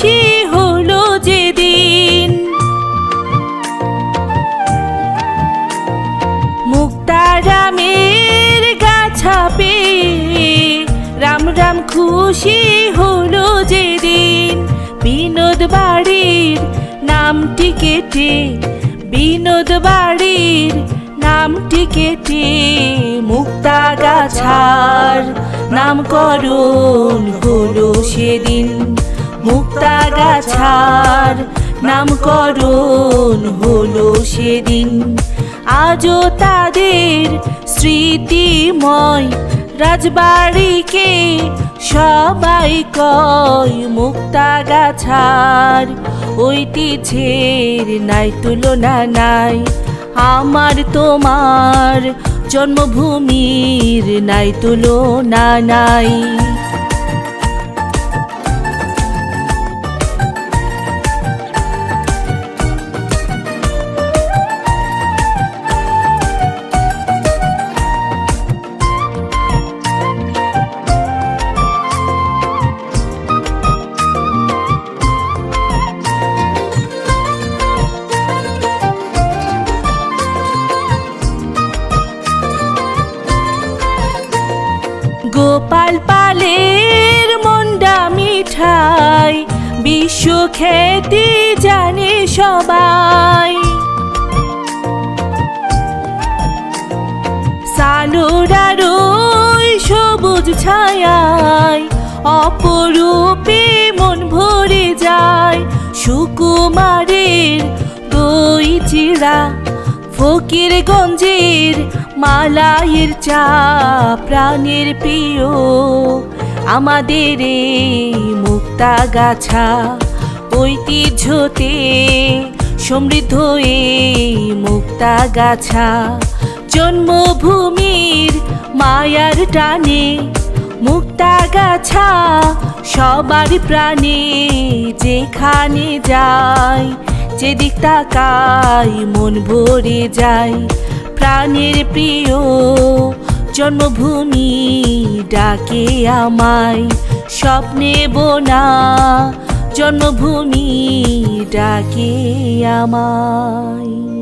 খুশি হলো যেদিন মুক্তারামের গাছা পেয়ে রাম রাম খুশি হলো যেদিন। বিনোদ বাড়ির নামটি কেটে বিনোদ বাড়ির নামটি কেটে মুক্তা গাছার নামকরণ হলো সেদিন। মুক্তা গাছার নামকরণ হলো সেদিন। আজও তাদের স্মৃতিময় রাজবাড়িকে সবাই কয় মুক্তা গাছার। ঐতিহ্যের নাই, তুলনা নাই, আমার তোমার জন্মভূমির নাই, তুলনা নাই। গোপাল পালের মন্ডা মিঠাই, বিশ্ব খ্যাতি জানে সবাই। সালোরার সবুজ ছায়ায়, অপরূপে মন ভরে যায়। সুকুমারের দই ফকির গঞ্জের মালায়ের চা, প্রাণের প্রিয়, আমাদের মুক্তা গাছা। ঐতিহ্যতে সমৃদ্ধ এই মুক্তা গাছা। জন্মভূমির মায়ার টানে মুক্তা গাছা সবার প্রাণে যেখানে যায়, যেদিক তাকাই মন ভরে যায়। প্রাণের প্রিয় জন্মভূমি ডাকে আমায়। স্বপ্নে বোনা জন্মভূমি ডাকে আমায়।